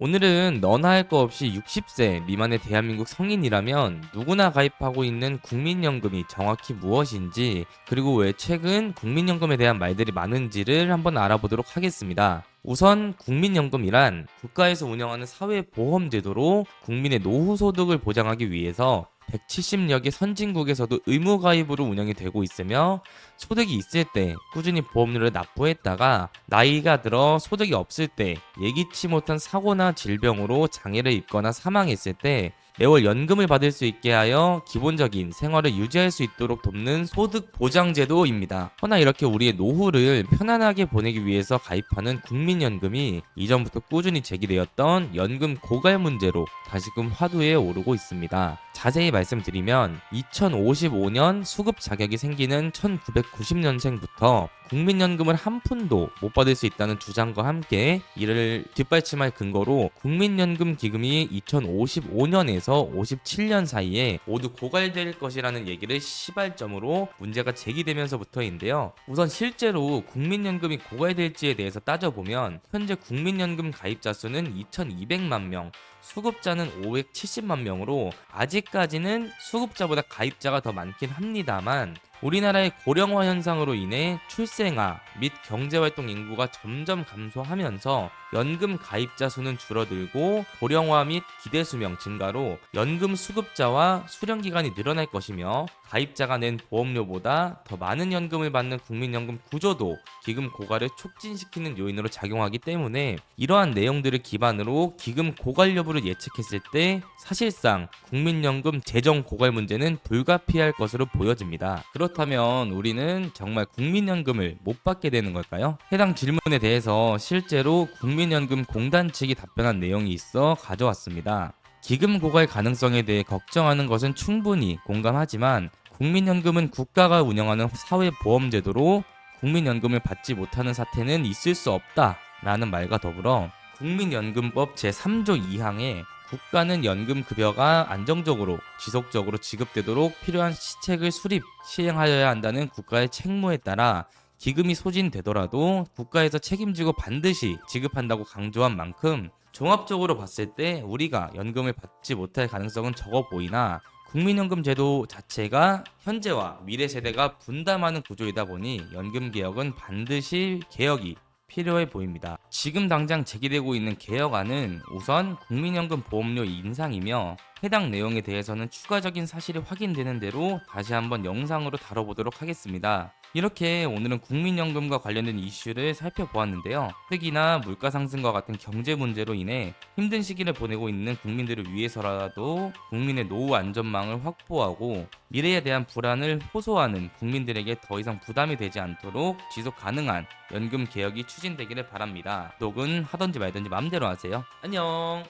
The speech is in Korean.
오늘은 너나 할 거 없이 60세 미만의 대한민국 성인이라면 누구나 가입하고 있는 국민연금이 정확히 무엇인지 그리고 왜 최근 국민연금에 대한 말들이 많은지를 한번 알아보도록 하겠습니다. 우선 국민연금이란 국가에서 운영하는 사회보험제도로 국민의 노후 소득을 보장하기 위해서 170여 개 선진국에서도 의무 가입으로 운영이 되고 있으며 소득이 있을 때 꾸준히 보험료를 납부했다가 나이가 들어 소득이 없을 때 예기치 못한 사고나 질병으로 장애를 입거나 사망했을 때 매월 연금을 받을 수 있게 하여 기본적인 생활을 유지할 수 있도록 돕는 소득 보장 제도입니다. 허나 이렇게 우리의 노후를 편안하게 보내기 위해서 가입하는 국민연금이 이전부터 꾸준히 제기되었던 연금 고갈 문제로 다시금 화두에 오르고 있습니다. 자세히 말씀드리면 2055년 수급 자격이 생기는 1990년생부터 국민연금을 한 푼도 못 받을 수 있다는 주장과 함께 이를 뒷받침할 근거로 국민연금 기금이 2055년에서 57년 사이에 모두 고갈될 것이라는 얘기를 시발점으로 문제가 제기되면서부터인데요. 우선 실제로 국민연금이 고갈될지에 대해서 따져보면 현재 국민연금 가입자 수는 2200만 명, 수급자는 570만 명으로 아직까지는 수급자보다 가입자가 더 많긴 합니다만 우리나라의 고령화 현상으로 인해 출생아 및 경제활동 인구가 점점 감소하면서 연금 가입자 수는 줄어들고 고령화 및 기대 수명 증가로 연금 수급자와 수령 기간이 늘어날 것이며 가입자가 낸 보험료보다 더 많은 연금을 받는 국민연금 구조도 기금 고갈을 촉진시키는 요인으로 작용하기 때문에 이러한 내용들을 기반으로 기금 고갈 여부를 예측했을 때 사실상 국민연금 재정 고갈 문제는 불가피할 것으로 보여집니다. 다면 우리는 정말 국민연금을 못 받게 되는 걸까요? 해당 질문에 대해서 실제로 국민연금 공단 측이 답변한 내용이 있어 가져왔습니다. 기금 고갈 가능성에 대해 걱정하는 것은 충분히 공감하지만 국민연금은 국가가 운영하는 사회보험제도로 국민연금을 받지 못하는 사태는 있을 수 없다 라는 말과 더불어 국민연금법 제3조 2항에 국가는 연금 급여가 안정적으로 지속적으로 지급되도록 필요한 시책을 수립, 시행하여야 한다는 국가의 책무에 따라 기금이 소진되더라도 국가에서 책임지고 반드시 지급한다고 강조한 만큼 종합적으로 봤을 때 우리가 연금을 받지 못할 가능성은 적어 보이나 국민연금 제도 자체가 현재와 미래 세대가 분담하는 구조이다 보니 연금 개혁은 반드시 개혁이 필요해 보입니다. 지금 당장 제기되고 있는 개혁안은 우선 국민연금 보험료 인상이며 해당 내용에 대해서는 추가적인 사실이 확인되는 대로 다시 한번 영상으로 다뤄보도록 하겠습니다. 이렇게 오늘은 국민연금과 관련된 이슈를 살펴보았는데요. 특히나 물가 상승과 같은 경제 문제로 인해 힘든 시기를 보내고 있는 국민들을 위해서라도 국민의 노후 안전망을 확보하고 미래에 대한 불안을 호소하는 국민들에게 더 이상 부담이 되지 않도록 지속 가능한 연금 개혁이 추진되기를 바랍니다. 구독은 하던지 말던지 마음대로 하세요. 안녕.